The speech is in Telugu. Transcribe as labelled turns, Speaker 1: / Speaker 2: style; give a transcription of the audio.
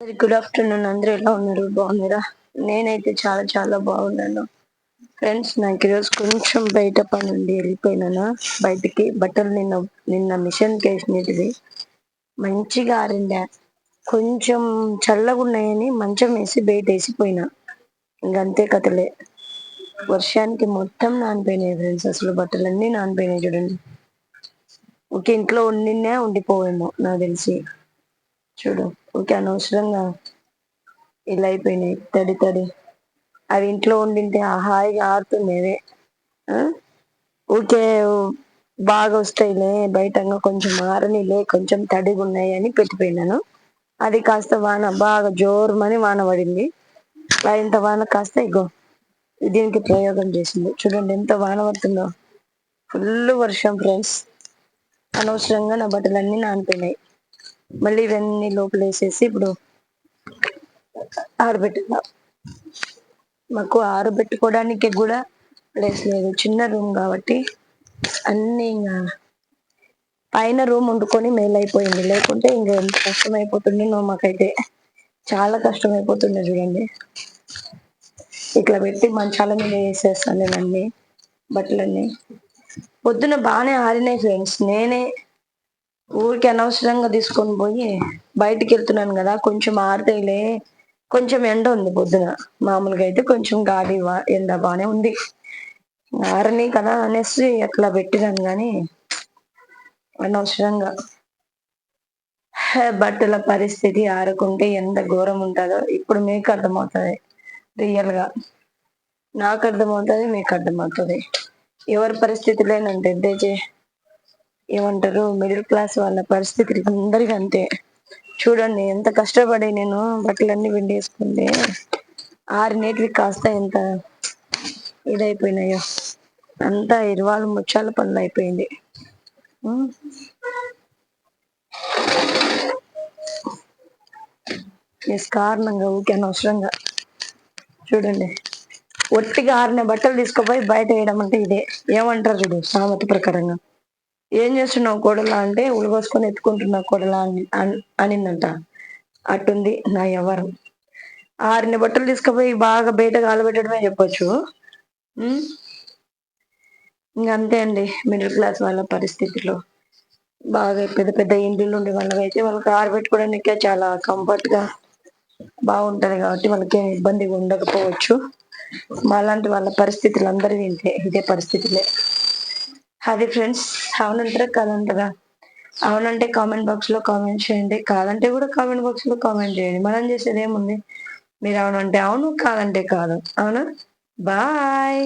Speaker 1: గుడ్ ఆఫ్టర్నూన్ అందరూ ఎలా ఉన్నారు? బాగున్నారా? నేనైతే చాలా చాలా బాగున్నాను. ఫ్రెండ్స్ నాకు ఈరోజు కొంచెం బయట పని ఉండి వెళ్ళిపోయినాను. బయటికి బట్టలు నిన్న నిన్న మిషన్ వేసినవి మంచిగా ఆరిండా. కొంచెం చల్లగా ఉన్నాయని మంచం వేసి బయట వేసిపోయినా. ఇంకంతే కథలే. వర్షానికి మొత్తం నానిపోయినాయి ఫ్రెండ్స్ అసలు బట్టలన్నీ నానిపోయినాయి చూడండి. ఒక ఇంట్లో ఉండినే ఉండిపోవేమో నాకు తెలిసి. చూడు ఓకే అనవసరంగా ఇలా అయిపోయినాయి తడి తడి. అవి ఇంట్లో ఉండింటే హాయిగా ఆడుతుండేవి ఊకే బాగా వస్తాయిలే బయటంగా కొంచెం ఆరనిలే కొంచెం తడిగా ఉన్నాయి అని పెట్టిపోయినాను. అది కాస్త వాన బాగా జోరుమని వాన పడింది. ఇంత వాన కాస్త ఇగో దీనికి ప్రయోగం చేసింది. చూడండి ఎంత వాన పడుతుందో. ఫుల్ వర్షం ఫ్రెండ్స్. అనవసరంగా నా బట్టలన్నీ నానిపోయినాయి. మళ్ళీ ఇవన్నీ లోపల వేసేసి ఇప్పుడు ఆరబెట్టున్నా మాకు ఆరబెట్టుకోవడానికి కూడా ప్లేస్ లేదు. చిన్న రూమ్ కాబట్టి అన్ని ఇంకా పైన రూమ్ వండుకొని అయిపోయింది లేకుంటే ఇంకా ఎంత కష్టం మాకైతే చాలా కష్టం చూడండి. ఇట్లా పెట్టి మంచాల మీద వేసేస్తాను నేను అన్ని బట్టలన్నీ. పొద్దున బాగానే ఆరినాయి ఫ్రెండ్స్. నేనే ఊరికి అనవసరంగా తీసుకొని పోయి బయటికి వెళ్తున్నాను కదా కొంచెం ఆరితేలే కొంచెం ఎండ ఉంది పొద్దున. మామూలుగా అయితే కొంచెం గాలి ఎండ బాగానే ఉంది. ఆరని కదా అనేసి అట్లా పెట్టినాను కానీ అనవసరంగా. బట్టల పరిస్థితి ఆరుకుంటే ఎంత ఘోరం ఉంటుందో ఇప్పుడు మీకు అర్థమవుతుంది రియల్గా. నాకు అర్థమవుతుంది మీకు అర్థమవుతుంది. ఎవరి పరిస్థితి లేనంటే ఏమంటారు మిడిల్ క్లాస్ వాళ్ళ పరిస్థితి అందరికి అంతే. చూడండి ఎంత కష్టపడి నేను బట్టలన్నీ విండేసుకుంది ఆరు నేటివి కాస్త ఎంత ఇదైపోయినాయో. అంతా ఇరవాళ్ళు ముచ్చాల పనులు అయిపోయింది. నిష్కారణంగా ఊకే అనవసరంగా. చూడండి ఒట్టిగా ఆరిన బట్టలు తీసుకుపోయి బయట వేయడం అంటే ఇదే. ఏమంటారు చూడు సామెత ప్రకారంగా. ఏం చేస్తున్నావు? కోడలా అంటే ఉలగోసుకొని ఎత్తుకుంటున్నావు కోడలా అని అనిందంట. అట్టుంది నా ఎవరు. ఆరిన బట్టలు తీసుకుపోయి బాగా బయట కాలబెట్టడమే చెప్పొచ్చు. ఇంకంతే అండి మిడిల్ క్లాస్ వాళ్ళ పరిస్థితిలో. బాగా పెద్ద పెద్ద ఇండ్లు ఉండే వాళ్ళకైతే వాళ్ళకి ఆరబెట్టుకోవడానికే చాలా కంఫర్ట్గా బాగుంటుంది కాబట్టి వాళ్ళకి ఏం ఇబ్బందిగా ఉండకపోవచ్చు. మాలాంటి వాళ్ళ పరిస్థితులు అందరికీ ఇంతే ఇదే పరిస్థితులే. అది ఫ్రెండ్స్ అవునంటారా కాదంటారా అవునంటే కామెంట్ బాక్స్లో కామెంట్ చేయండి. కాదంటే కూడా కామెంట్ బాక్స్లో కామెంట్ చేయండి. మనం చేసేది ఏముంది? మీరు అవునంటే అవును కాదంటే కాదు. అవునా? బాయ్